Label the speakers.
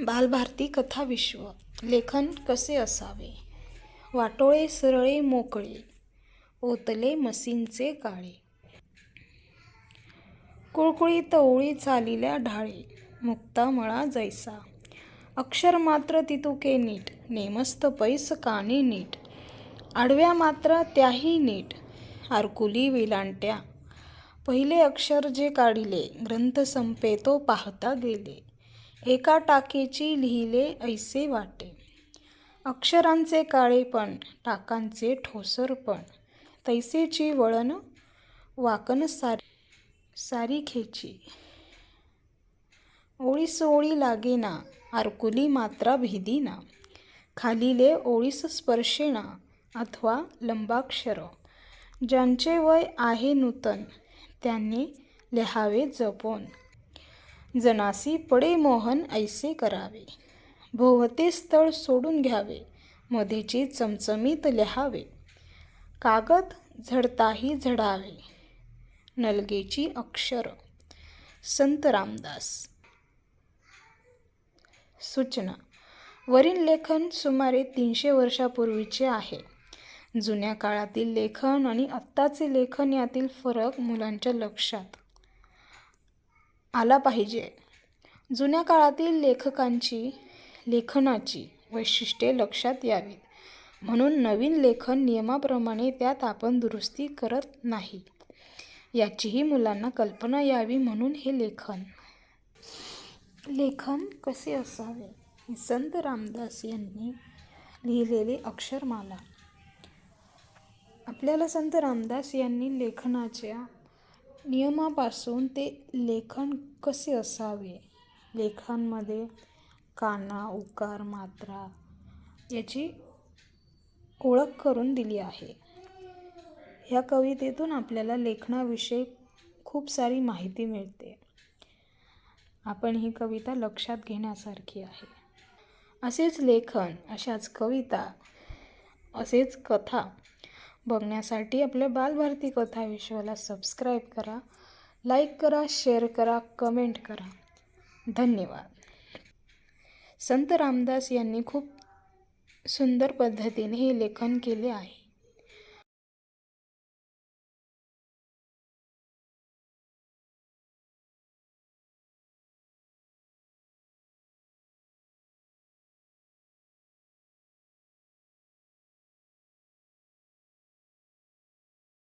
Speaker 1: बालभारती कथा विश्व. लेखन कसे असावे? वाटोळे सरळे मोकळे. ओतले मसींचे काळे. कुळकुळी तवळी चालिल्या ढाळे. मुक्ता मळा जैसा. अक्षर मात्र तितुके नीट. नेमस्त पैस कानी नीट. आडव्या मात्र त्याही नीट. आरकुली विलांट्या. पहिले अक्षर जे काढिले ग्रंथ संपे तो पाहता गेले. एका टाकेची लिहिले ऐसे वाटे. अक्षरांचे काळेपण टाकांचे ठोसरपण तैसेची वळण वाकन सारी सारीखेची ओळीस ओळी लागेना आरकुली मात्रा भेदीना. खालीले ओळीस स्पर्शेना अथवा लंबाक्षर. ज्यांचे वय आहे नूतन त्यांनी लिहावे जपून. जनासी पडे मोहन ऐसे करावे. भोवते स्थळ सोडून घ्यावे. मध्येची चमचमीत लिहावे. कागद झडताही झडावे. नलगेची अक्षर. संत रामदास. सूचना. वरील लेखन सुमारे तीनशे वर्षापूर्वीचे आहे. जुन्या काळातील लेखन आणि आत्ताचे लेखन यातील फरक मुलांच्या लक्षात. आला पाहिजे. जुन्या काळातील लेखकांची लेखनाची वैशिष्ट्ये लक्षात यावीत. म्हणून नवीन लेखन नियमाप्रमाणे त्यात आपण दुरुस्ती करत नाही. याचीही मुलांना कल्पना यावी म्हणून हे लेखन. लेखन कसे असावे? संत रामदास यांनी लिहिलेले अक्षरमाला. आपल्याला संत रामदास यांनी लेखनाच्या नियमापासून ते लेखन कसे असावे? लेखनमध्ये काना उकार मात्रा याची ओळख करून दिली आहे. ह्या कवितेतून आपल्याला लेखनाविषयी खूप सारी माहिती मिळते. आपण ही कविता लक्षात घेण्यासारखी आहे. असेच लेखन अशाच कविता असेच कथा बघण्यासाठी आपल्या बालभारती कथा विश्वाला सबस्क्राईब करा लाईक करा शेअर करा कमेंट करा. धन्यवाद. संत रामदास यांनी खूप सुंदर पद्धतीने हे लेखन केले आहे.